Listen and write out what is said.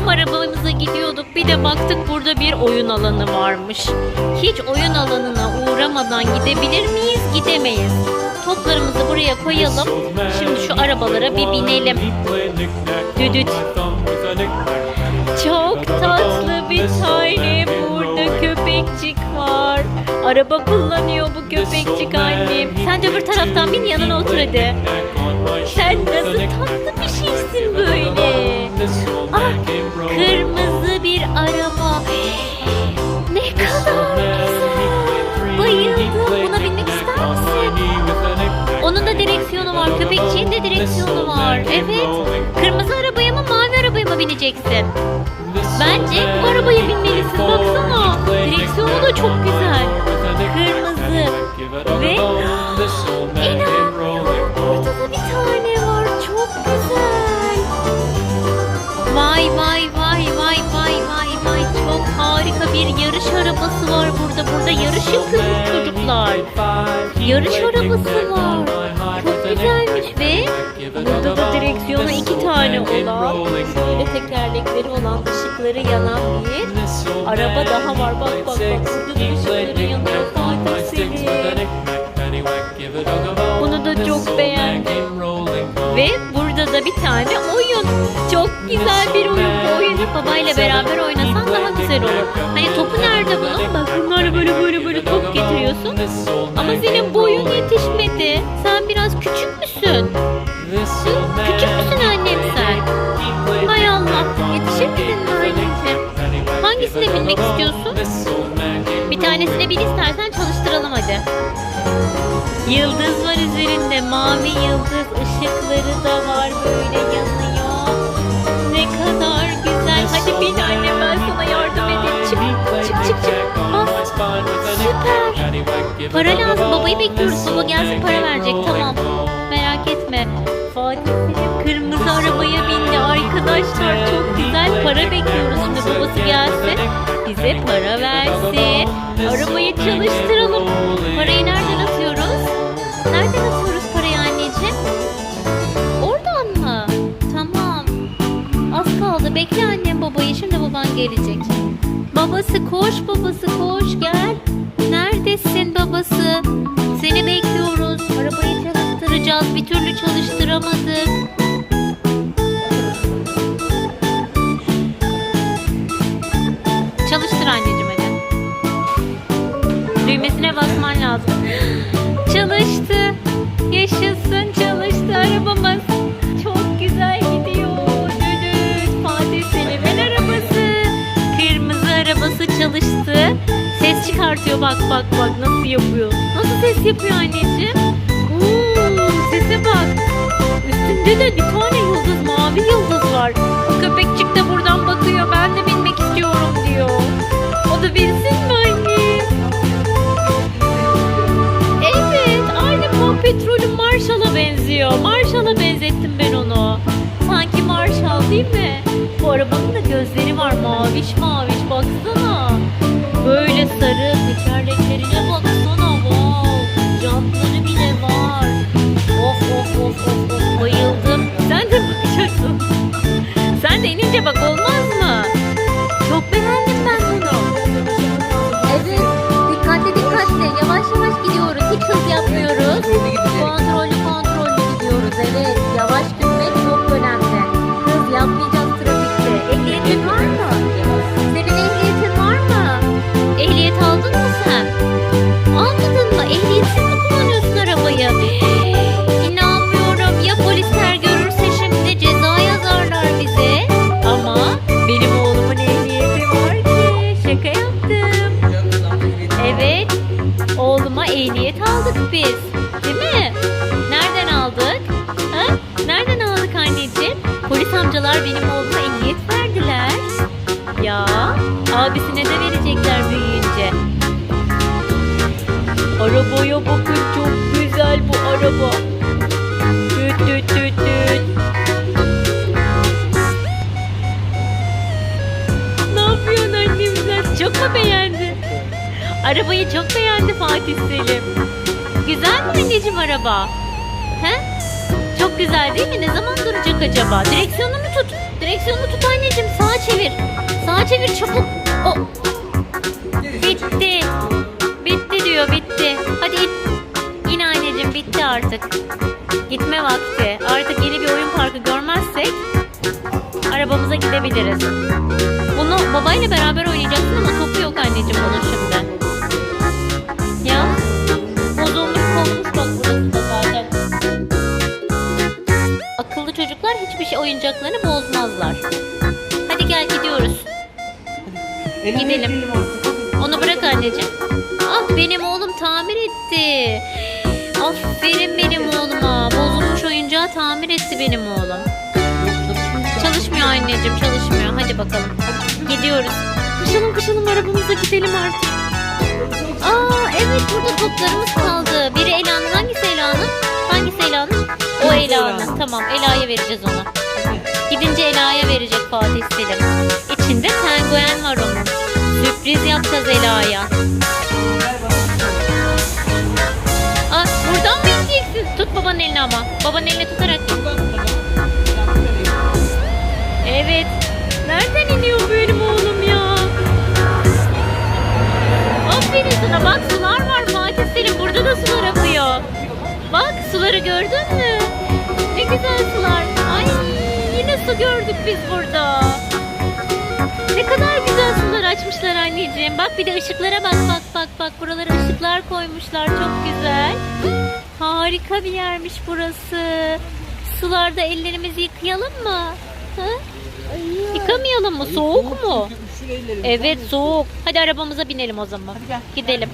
Tam arabamıza gidiyorduk bir de baktık burada bir oyun alanı varmış. Hiç oyun alanına uğramadan gidebilir miyiz? Gidemeyiz. Toplarımızı buraya koyalım. Şimdi şu arabalara bir binelim. Düdüt. Çok tatlı bir tane burada köpekçik var. Araba kullanıyor bu köpekçik annem. Sen de öbür taraftan bin yanına otur hadi. Sen nasıl tatlı bir şeysin kırmızı bir araba. Ne kadar güzel. Bayıldım. Buna binmek ister misin? Onun da direksiyonu var. Köpekçiğin de direksiyonu var. Evet. Kırmızı arabaya mı mavi arabaya mı bineceksin? Bence bu arabaya binmelisin. Baksana. Direksiyonu da çok güzel. Kırmızı. Yapıyormuş çocuklar. Yarış arabası var. Çok güzelmiş ve burada da direksiyonu iki tane olan, şöyle tekerlekleri olan, ışıkları yanan bir araba daha var. Bak bak bak. Burada da ışıkları yanıyor. Fatih Selim. Bunu da çok beğendim. Ve burada da bir tane oyun. Çok güzel bir oyun. Bu oyunu babayla beraber oynasan daha güzel olur. Hani topu nerede bunun? Bak bunları böyle böyle böyle top getiriyorsun. Ama senin boyun yetişmedi. Sen biraz küçük müsün? Küçük müsün annem sen? Hay Allah. Yetişir misin mi anneciğim? Hangisine binmek istiyorsun? Yıldız var üzerinde. Mavi yıldız. ışıkları da var böyle yanıyor. Ne kadar güzel. Hadi bin anne ben sana yardım edeyim. Çık çık çık çık. Bas. Süper. Para lazım. Babayı bekliyoruz. Baba gelsin para verecek. Tamam. Merak etme. Fatih kırmızı arabaya bindi. Arkadaşlar çok güzel para bekliyoruz. Şimdi babası gelsin. Bize para versin. Arabayı çalıştıralım. Parayı nereden gelecek. Babası koş babası koş gel. Neredesin babası? Seni bekliyoruz. Arabayı çalıştıracağız. Bir türlü çalıştıramadık. Çalıştır anneciğim hadi. Düğmesine basman lazım. Arabası çalıştı. Ses çıkartıyor bak bak bak nasıl yapıyor. Nasıl ses yapıyor anneciğim? Oo, sese bak. Üstünde de bir tane yıldız mavi yıldız var. Bu köpekçik de buradan bakıyor. Ben de binmek istiyorum diyor. O da binsin mi anne? Evet, aynı Paw Patrol'ün Marshall'a benziyor. Marshall'a benzettim ben onu. Sanki Marshall değil mi? Bu arabanın da gözleri var maviş maviş ehliyet aldık biz. Değil mi? Nereden aldık? Ha? Nereden aldık anneciğim? Polis amcalar benim oğluma ehliyet verdiler. Ya abisine de verecekler büyüyünce. Arabaya bakın çok güzel bu araba. Düt düt düt düt. Ne yapıyorsun annem sen? Çok mu beğendin? Arabayı çok beğendi Fatih Selim. Güzel mi anneciğim araba? He? Çok güzel değil mi? Ne zaman duracak acaba? Direksiyonunu tut. Direksiyonu tut anneciğim. Sağa çevir. Sağa çevir çabuk. O. Bitti. Bitti diyor bitti. Hadi in. İn anneciğim bitti artık. Gitme vakti. Artık yeni bir oyun parkı görmezsek arabamıza gidebiliriz. Bunu babayla beraber oynayacaksın ama topu yok anneciğim bunun şimdi. Hiçbir şey oyuncaklarını bozmazlar. Hadi gel gidiyoruz. Gidelim. Onu bırak anneciğim. Ah benim oğlum tamir etti. Aferin benim oğluma. Bozulmuş oyuncağı tamir etti benim oğlum. Çalışmıyor anneciğim çalışmıyor. Hadi bakalım. Gidiyoruz. Koşalım koşalım arabamıza gidelim artık. Aa evet burada toplarımız kaldı. Biri Ela'nın. Hangisi Ela'nın? Hangisi Ela'nın? Ela'nın. Tamam Ela'ya vereceğiz ona. Gidince Ela'ya verecek Fatih Selim. İçinde penguen var onun. Sürpriz yapacağız Ela'ya. Aa, buradan mı ineceksin? Tut babanın elini ama. Babanın elini tutarak. Evet. Nereden iniyor benim oğlum biz burada. Ne kadar güzel sular açmışlar anneciğim. Bak bir de ışıklara bak bak bak bak. Buralara ışıklar koymuşlar. Çok güzel. Harika bir yermiş burası. Sularda ellerimizi yıkayalım mı? Ha? Yıkamayalım mı? Soğuk mu? Evet soğuk. Hadi arabamıza binelim o zaman. Gidelim.